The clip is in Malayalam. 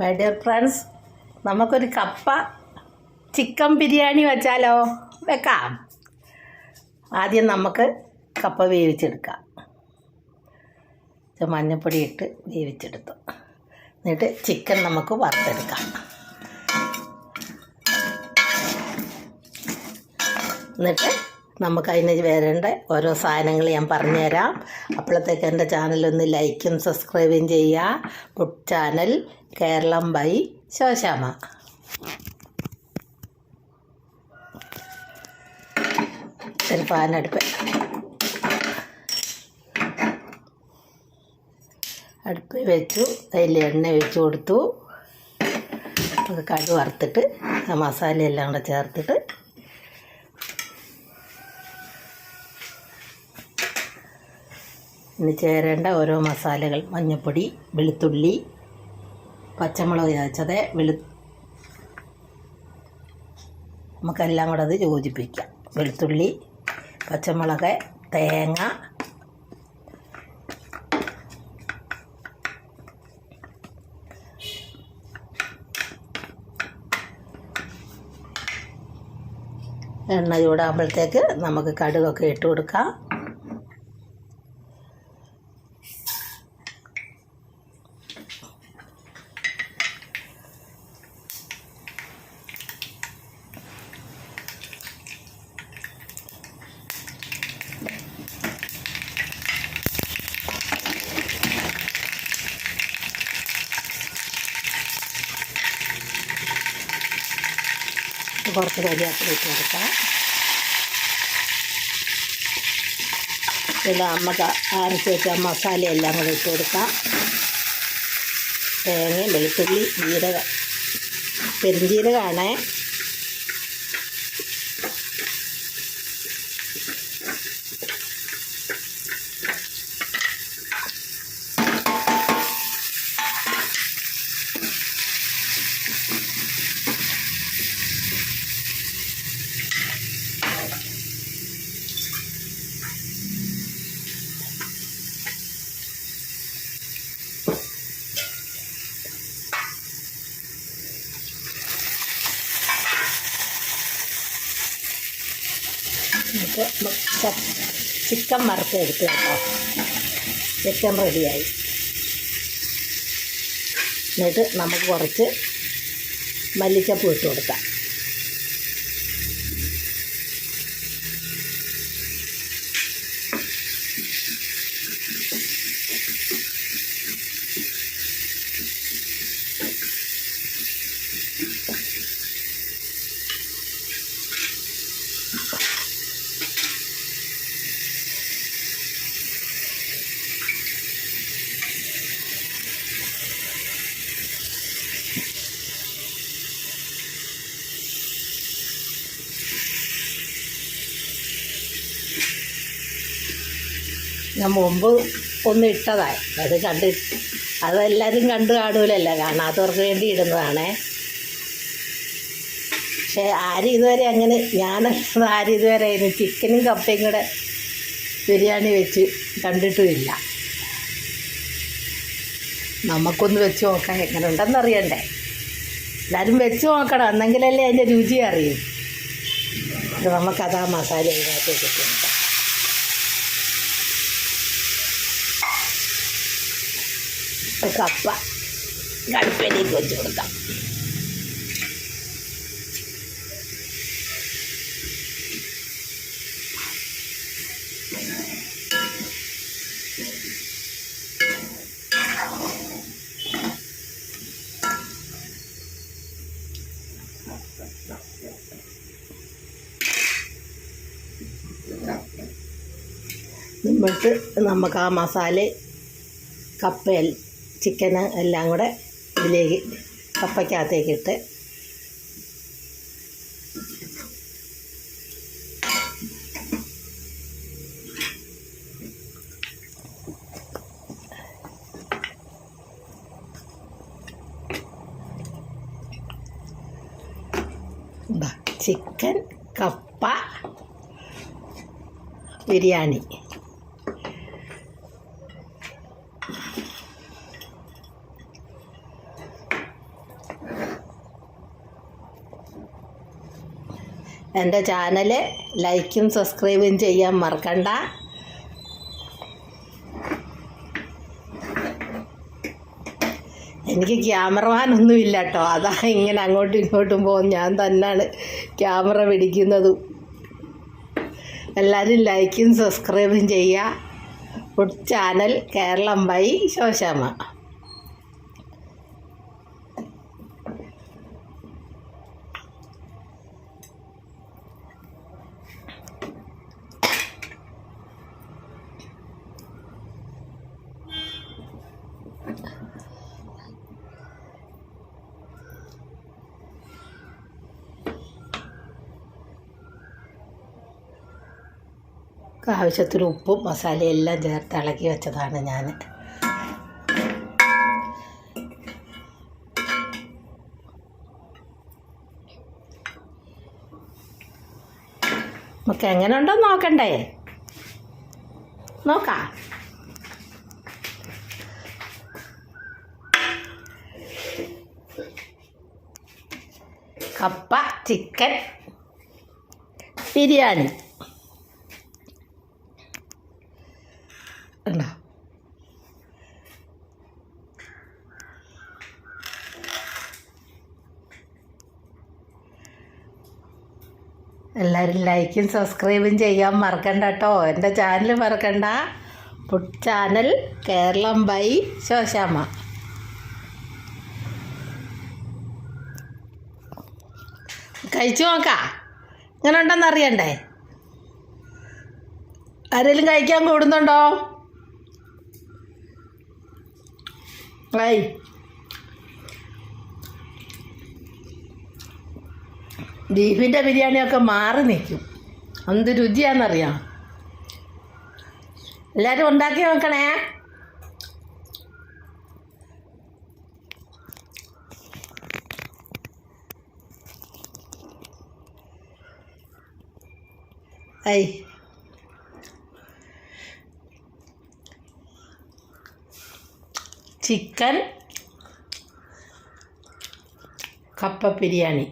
മൈ ഡിയർ ഫ്രണ്ട്സ് നമുക്കൊരു കപ്പ ചിക്കൻ ബിരിയാണി വെച്ചാലോ? വെക്കാം. ആദ്യം നമുക്ക് കപ്പ വേവിച്ചെടുക്കാം. മഞ്ഞപ്പൊടി ഇട്ട് വേവിച്ചെടുത്തു. എന്നിട്ട് ചിക്കൻ നമുക്ക് വറുത്തെടുക്കാം. എന്നിട്ട് നമുക്ക് അതിന് വരേണ്ട. ഓരോ സാധനങ്ങൾ ഞാൻ പറഞ്ഞുതരാം. അപ്പോഴത്തേക്ക് എന്റെ ചാനലൊന്ന് ലൈക്കും സബ്സ്ക്രൈബും ചെയ്യുക. Food channel Keralam by Shoshamma ഒരു പാനടുപ്പ് അടുപ്പ് വെച്ചു. അതിൽ എണ്ണ ഒഴിച്ച് കൊടുത്തു. കടു വറുത്തിട്ട് മസാലയെല്ലാം കൂടെ ചേർത്തിട്ട് ഇനി ചേരേണ്ട ഓരോ മസാലകൾ. മഞ്ഞൾപ്പൊടി വെളുത്തുള്ളി പച്ചമുളക് ചതച്ചത് വെളു നമുക്കെല്ലാം കൂടെ അത് യോജിപ്പിക്കാം. വെളുത്തുള്ളി പച്ചമുളക് തേങ്ങ എണ്ണ ചൂടാകുമ്പോഴത്തേക്ക് നമുക്ക് കടുകൊക്കെ ഇട്ട് കൊടുക്കാം. കുറച്ച് കരിയാപ്പില ഇട്ട് കൊടുക്കാം. പിന്നെ നമുക്ക് അരച്ച് വെച്ച മസാലയെല്ലാം കൂടെ ഇട്ട് കൊടുക്കാം. തേങ്ങയും വെളുത്തുള്ളി ജീരകം പെരുംജീരകമാണേ നമുക്ക് ചിക്കൻ വറുത്തെടുത്ത് കേട്ടോ. ചിക്കൻ റെഡിയായി. എന്നിട്ട് നമുക്ക് കുറച്ച് മല്ലിച്ചപ്പ് ഇട്ട് കൊടുക്കാം. ഞാൻ മുമ്പ് ഒന്ന് ഇട്ടതായി അത് കണ്ട് അതെല്ലാവരും കണ്ടു കാണൂലല്ല കാണാത്തവർക്ക് വേണ്ടി ഇടുന്നതാണേ. പക്ഷേ ആരും ഇതുവരെ അങ്ങനെ ഞാൻ ആരും ഇതുവരെ അതിന് ചിക്കനും കപ്പയും കൂടെ ബിരിയാണി വെച്ച് കണ്ടിട്ടുമില്ല. നമുക്കൊന്ന് വെച്ച് നോക്കാം എങ്ങനെ ഉണ്ടെന്ന് അറിയണ്ടേ. എല്ലാവരും വെച്ച് നോക്കണം എന്നെങ്കിലല്ലേ അതിന്റെ രുചി അറിയും. നമുക്കതാ മസാല ഇതിനകത്തേക്ക് ഇട്ട് കൊടുക്കാം ഒരു കപ്പ. കടുപ്പിലേക്ക് വെച്ച് കൊടുക്കാം. എന്നിട്ട് നമുക്ക് ആ മസാല കപ്പയിൽ ചിക്കന് എല്ലാം കൂടെ ഇതിലേക്ക് കപ്പയ്ക്കകത്തേക്ക് ഇട്ട് ദാ ചിക്കൻ കപ്പ ബിരിയാണി. എന്റെ ചാനൽ ലൈക്കും സബ്സ്ക്രൈബും ചെയ്യാൻ മറക്കണ്ട. എനിക്ക് ക്യാമറമാനൊന്നും ഇല്ല കേട്ടോ. അതാ ഇങ്ങനെ അങ്ങോട്ടും ഇങ്ങോട്ടും പോകും. ഞാൻ തന്നെയാണ് ക്യാമറ പിടിക്കുന്നതും. എല്ലാവരും ലൈക്കും സബ്സ്ക്രൈബും ചെയ്യുക food channel Keralam by Sosamma. ആവശ്യത്തിന് ഉപ്പും മസാലയും എല്ലാം ചേർത്ത് ഇളക്കി വെച്ചതാണ് ഞാൻ. നമുക്ക് എങ്ങനെ ഉണ്ടോ നോക്കണ്ടേ? നോക്കാം. കപ്പ ചിക്കൻ ബിരിയാണി. ഉണ്ടോ എല്ലാവരും ലൈക്കും സബ്സ്ക്രൈബും ചെയ്യാൻ മറക്കണ്ട കേട്ടോ എന്റെ ചാനൽ മറക്കണ്ട. Food channel Keralam by Sosamma. കഴിച്ചു നോക്കാം. ഇങ്ങനെ ഉണ്ടെന്ന് അറിയണ്ടേ? ആരെങ്കിലും കഴിക്കാൻ കൂടുന്നുണ്ടോ? ഐ ബീഫിന്റെ ബിരിയാണിയൊക്കെ മാറി നിൽക്കും. എന്ത് രുചിയാണെന്നറിയാം. എല്ലാവരും ഉണ്ടാക്കി നോക്കണേ. ഐ ചിക്കൻ കപ്പ ബിരിയാണി